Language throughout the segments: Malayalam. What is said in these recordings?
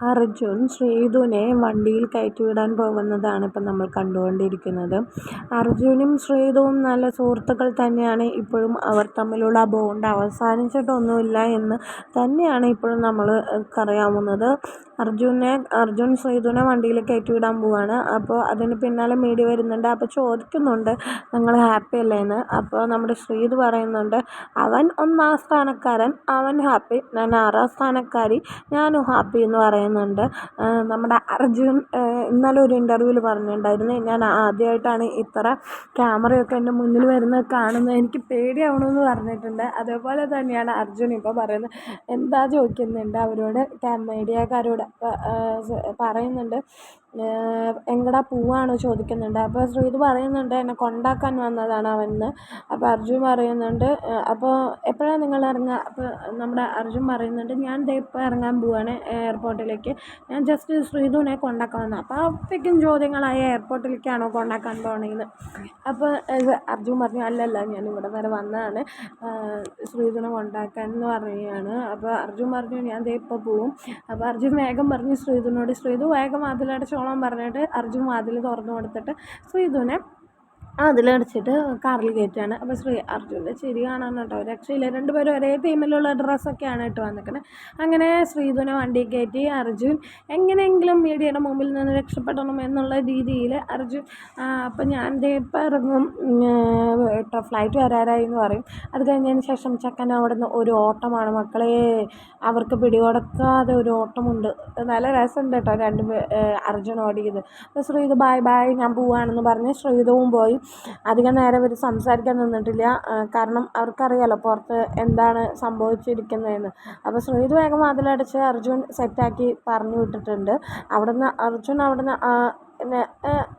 അർജുൻ ശ്രീധുവിനെ വണ്ടിയിൽ കയറ്റിവിടാൻ പോകുന്നതാണ് ഇപ്പം നമ്മൾ കണ്ടുകൊണ്ടിരിക്കുന്നത്. അർജുനും ശ്രീധുവും നല്ല സുഹൃത്തുക്കൾ തന്നെയാണ്. ഇപ്പോഴും അവർ തമ്മിലുള്ള ബോണ്ട് അവസാനിച്ചിട്ടൊന്നുമില്ല എന്ന് തന്നെയാണ് ഇപ്പോഴും നമ്മൾക്കറിയാവുന്നത് അർജുനെ അർജുൻ ശ്രീധുവിനെ വണ്ടിയിൽ കയറ്റി വിടാൻ പോവാണ്. അപ്പോൾ അതിന് പിന്നാലെ മീഡിയ വരുന്നുണ്ട്. അപ്പോൾ ചോദിക്കുന്നുണ്ട് നിങ്ങൾ ഹാപ്പി അല്ലേ എന്ന് അപ്പോൾ നമ്മുടെ ശ്രീധു പറയുന്നുണ്ട് അവൻ ഒന്നാം സ്ഥാനക്കാരൻ അവൻ ഹാപ്പി. ഞാൻ ആറാം സ്ഥാനക്കാരി ഞാനും ഹാപ്പി എന്ന് പറയുന്നുണ്ട്. നമ്മുടെ അർജുൻ ഇന്നലെ ഒരു ഇന്റർവ്യൂവിൽ പറഞ്ഞിട്ടുണ്ടായിരുന്നു. ഞാൻ ആദ്യമായിട്ടാണ് ഇത്ര ക്യാമറയൊക്കെ എന്റെ മുന്നിൽ വരുന്നത് കാണുന്നത്. എനിക്ക് പേടിയാവണമെന്ന് പറഞ്ഞിട്ടുണ്ട്. അതേപോലെ തന്നെയാണ് അർജുൻ ഇപ്പോൾ പറയുന്നത്. എന്താ ചോദിക്കുന്നുണ്ട് അവരോട്? മീഡിയക്കാരോട്. പറയുന്നുണ്ട്. എങ്ങടാ പോവാണോ ചോദിക്കുന്നുണ്ട്. അപ്പോൾ ശ്രീത് പറയുന്നുണ്ട് എന്നെ കൊണ്ടാക്കാൻ വന്നതാണ് അവനെന്ന്. അപ്പോൾ അർജുൻ പറയുന്നുണ്ട് അപ്പോൾ എപ്പോഴാണ് നിങ്ങൾ ഇറങ്ങുക അപ്പോൾ നമ്മുടെ അർജുൻ പറയുന്നുണ്ട് ഞാൻ ദേ ഇപ്പോൾ ഇറങ്ങാൻ പോവാണ് എയർപോർട്ടിലേക്ക്. ഞാൻ ജസ്റ്റ് ശ്രീതുവിനെ കൊണ്ടാക്കാൻ വന്നത്. അപ്പോൾ അപ്പോഴേക്കും ചോദ്യങ്ങളായി എയർപോർട്ടിലേക്കാണോ കൊണ്ടാക്കാൻ പോകണമെന്ന് അപ്പോൾ അർജുൻ പറഞ്ഞു അല്ലല്ല ഞാൻ ഇവിടെ വരെ വന്നതാണ്. ശ്രീതുവിനെ കൊണ്ടാക്കാൻ എന്ന് പറയുകയാണ്. അപ്പോൾ അർജുൻ പറഞ്ഞു ഞാൻ ദേ ഇപ്പോൾ പോവും. അപ്പോൾ അർജുൻ വേഗം പറഞ്ഞു ശ്രീതുവിനോട് ശ്രീതു വേഗം വാതിലടച്ചോളാൻ പറഞ്ഞിട്ട് അർജുൻ വാതിൽ തുറന്നു കൊടുത്തിട്ട് ശ്രീധുവിനെ അതിലടച്ചിട്ട് കാറിൽ കയറ്റുകയാണ്. അപ്പോൾ ശ്രീ അർജുന്റെ ചിരി കാണാൻ കേട്ടോ. രക്ഷയില്ല. രണ്ടുപേരും ഒരേ തീമിലുള്ള ഡ്രസ്സൊക്കെയാണ് ഇട്ട് വന്നിരിക്കുന്നത് അങ്ങനെ ശ്രീധുവിനെ വണ്ടി കയറ്റി അർജുൻ എങ്ങനെയെങ്കിലും മീഡിയയുടെ മുമ്പിൽ നിന്ന് രക്ഷപ്പെടണം എന്നുള്ള രീതിയിൽ അർജുൻ അപ്പം ഞാൻ ഇപ്പം ഇറങ്ങും. കേട്ടോ ഫ്ലൈറ്റ് വരാറായി എന്ന് പറയും. അത് കഴിഞ്ഞതിന് ശേഷം ചക്കൻ അവിടെ നിന്ന് ഒരു ഓട്ടമാണ്. മക്കളെ അവർക്ക് പിടികൊടുക്കാതെ ഒരു ഓട്ടമുണ്ട്. നല്ല രസമുണ്ട് കേട്ടോ. രണ്ട് അർജുൻ ഓടിയത് അപ്പോൾ ശ്രീധു ബായ് ബായ് ഞാൻ പോവാണെന്ന് പറഞ്ഞ് ശ്രീധുവും പോയി. അധികം നേരം ഇവർ സംസാരിക്കാൻ നിന്നിട്ടില്ല. കാരണം അവർക്കറിയാലോ പുറത്ത് എന്താണ് സംഭവിച്ചിരിക്കുന്നതെന്ന്. അപ്പോൾ ശ്രീതു വേഗം വാതിലടച്ച് അർജുൻ സെറ്റാക്കി പറഞ്ഞു വിട്ടിട്ടുണ്ട്. അവിടുന്ന് അർജുൻ അവിടുന്ന് പിന്നെ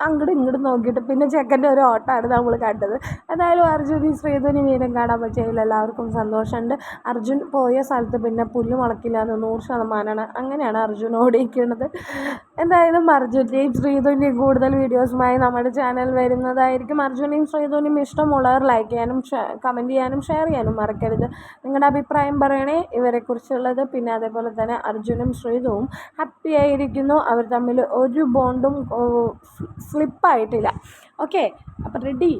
അങ്ങോട്ടും ഇങ്ങോട്ടും നോക്കിയിട്ട് പിന്നെ ചെക്കന്റെ ഒരു ഓട്ടമാണ് നമ്മൾ കണ്ടത്. എന്തായാലും അർജുൻ ഈ ശ്രീധുവിന് വീരം കാണാൻ പറ്റിയതിൽ എല്ലാവർക്കും സന്തോഷമുണ്ട്. അർജുൻ പോയ സ്ഥലത്ത് പിന്നെ പുല്ല് മുളക്കില്ല. എന്ന് നൂറ് ശതമാനമാണ്. അങ്ങനെയാണ് അർജുൻ ഓടിയിരിക്കുന്നത്. എന്തായാലും അർജുന്റെയും ശ്രീധുവിന്റെയും കൂടുതൽ വീഡിയോസുമായി നമ്മുടെ ചാനൽ വരുന്നതായിരിക്കും. അർജുനെയും ശ്രീധുവിനും ഇഷ്ടമുള്ളവർ ലൈക്ക് ചെയ്യാനും കമന്റ് ചെയ്യാനും ഷെയർ ചെയ്യാനും മറക്കരുത്. നിങ്ങളുടെ അഭിപ്രായം പറയണേ ഇവരെക്കുറിച്ചുള്ളത്. പിന്നെ അതേപോലെ തന്നെ അർജുനും ശ്രീധുവും ഹാപ്പി ആയിരിക്കുന്നു. അവർ തമ്മിൽ ഒരു ബോണ്ടും സ്ലിപ്പായിട്ടില്ല ഓക്കെ അപ്പം റെഡി